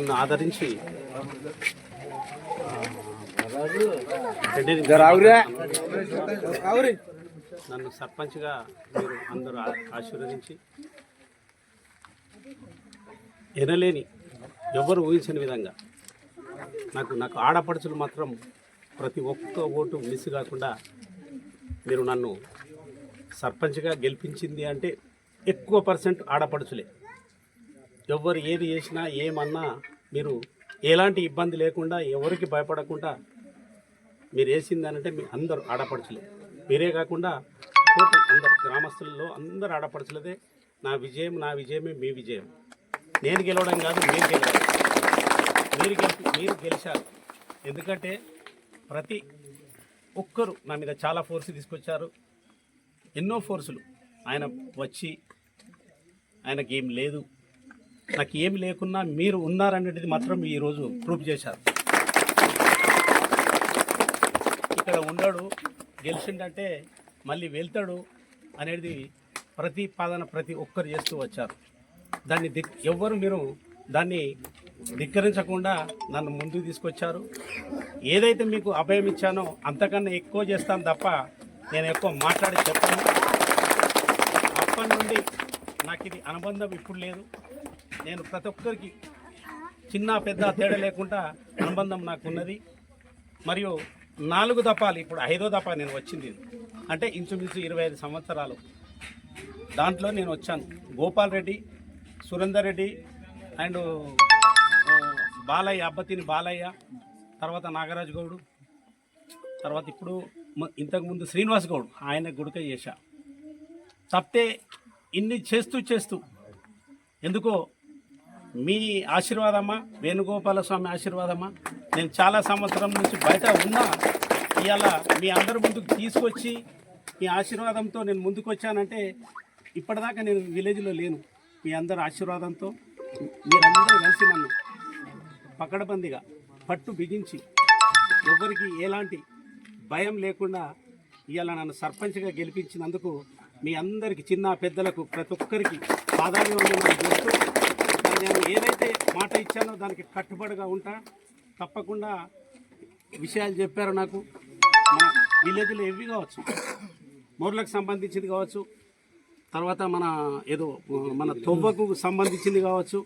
నన్ను ఆదరించి నన్ను సర్పంచ్గా మీరు అందరూ ఆశీర్వదించి ఎనలేని ఎవరు ఊహించని విధంగా నాకు నాకు ఆడపడుచులు మాత్రం ప్రతి ఒక్క ఓటు మిస్ కాకుండా మీరు నన్ను సర్పంచ్గా గెలిపించింది అంటే ఎక్కువ పర్సెంట్ ఆడపడుచులే. ఎవరు ఏది చేసినా ఏమన్నా మీరు ఎలాంటి ఇబ్బంది లేకుండా ఎవరికి భయపడకుండా మీరు వేసిందనంటే మీ అందరూ ఆడపడుచులే. మీరే కాకుండా టోటల్ అందరు గ్రామస్తులలో అందరు ఆడపడుచులదే. నా విజయం నా విజయమే మీ విజయం. నేను గెలవడం కాదు మీరు గెలవడం మీరు గెలిపి మీరు గెలిచారు. ఎందుకంటే ప్రతి ఒక్కరు నా మీద చాలా ఫోర్స్ తీసుకొచ్చారు. ఎన్నో ఫోర్సులు ఆయన వచ్చి ఆయనకి ఏం లేదు. నాకు ఏమి లేకున్నా మీరు ఉన్నారనేది మాత్రం ఈరోజు ప్రూఫ్ చేశారు. ఇక్కడ ఉన్నాడు గెలిచిండంటే మళ్ళీ వెళ్తాడు అనేది ప్రతిపాదన ప్రతి ఒక్కరు చేస్తూ వచ్చారు. దాన్ని దిక్ ఎవ్వరు మీరు దాన్ని ధిక్కరించకుండా నన్ను ముందుకు తీసుకొచ్చారు. ఏదైతే మీకు అభయం ఇచ్చానో అంతకన్నా ఎక్కువ చేస్తాను తప్ప నేను ఎక్కువ మాట్లాడి చెప్పాను. అప్పటి నుండి నాకు ఇది అనుబంధం ఇప్పుడు లేదు. నేను ప్రతి ఒక్కరికి చిన్న పెద్ద తేడా లేకుండా అనుబంధం నాకు ఉన్నది మరియు నాలుగు దపాలు ఇప్పుడు ఐదో దపా నేను వచ్చింది. అంటే ఇంచుమించు ఇరవై ఐదు సంవత్సరాలు. దాంట్లో నేను వచ్చాను. గోపాల్ రెడ్డి సురేందర్ రెడ్డి అండ్ బాలయ్య అబ్బతిని బాలయ్య తర్వాత నాగరాజు గౌడు తర్వాత ఇప్పుడు ఇంతకుముందు శ్రీనివాస్ గౌడ్ ఆయన గుడిక చేశా. తప్పితే ఇన్ని చేస్తూ చేస్తూ ఎందుకో మీ ఆశీర్వాదమా? వేణుగోపాల స్వామి ఆశీర్వాదమా? నేను చాలా సంవత్సరం నుంచి బయట ఉన్నా. ఇవాళ మీ అందరి ముందుకు తీసుకొచ్చి మీ ఆశీర్వాదంతో నేను ముందుకు వచ్చానంటే ఇప్పటిదాకా నేను విలేజ్లో లేను. మీ అందరి ఆశీర్వాదంతో మీరందరూ కలిసి నన్ను పకడబందిగా పట్టు బిగించి ఎవరికి ఎలాంటి భయం లేకుండా ఇవాళ నన్ను సర్పంచ్గా గెలిపించినందుకు మీ అందరికి చిన్న పెద్దలకు ప్రతి ఒక్కరికి పాదాభివందనాలు చేస్తూ నేను ఏదైతే మాట ఇచ్చానో దానికి కట్టుబడిగా ఉంటా తప్పకుండా విషయాలు చెప్పారు నాకు. మన విలేజ్లో ఎవి కావచ్చు మోర్లకు సంబంధించింది కావచ్చు తర్వాత మన ఏదో మన తొవ్వకు సంబంధించింది కావచ్చు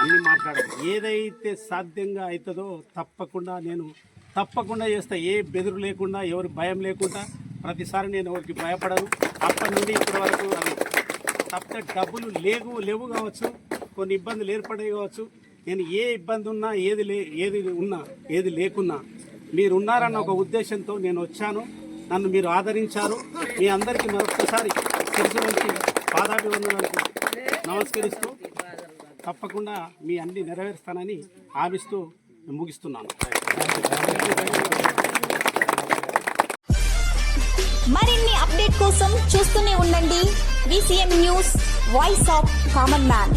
అన్నీ మాట్లాడాలి ఏదైతే సాధ్యంగా అవుతుందో తప్పకుండా నేను తప్పకుండా చేస్తా. ఏ బెదురు లేకుండా ఎవరి భయం లేకుండా ప్రతిసారి నేను ఎవరికి భయపడను. అప్పటి నుండి ఇప్పటి వరకు తప్ప తప్పితే డబ్బులు లేవు లేవు కావచ్చు. కొన్ని ఇబ్బందులు ఏర్పడే కావచ్చు. నేను ఏ ఇబ్బంది ఉన్నా ఏది లే ఏది ఉన్నా ఏది లేకున్నా మీరు ఉన్నారన్న ఒక ఉద్దేశంతో నేను వచ్చాను. నన్ను మీరు ఆదరించారు. మీ అందరికీ మరొకసారి శిరసు నుంచి నమస్కరిస్తూ తప్పకుండా మీ అన్ని నెరవేరుస్తానని ఆవిస్తూ ముగిస్తున్నాను. మరిన్ని అప్డేట్ కోసం చూస్తూనే ఉండండి. VCM news voice of common man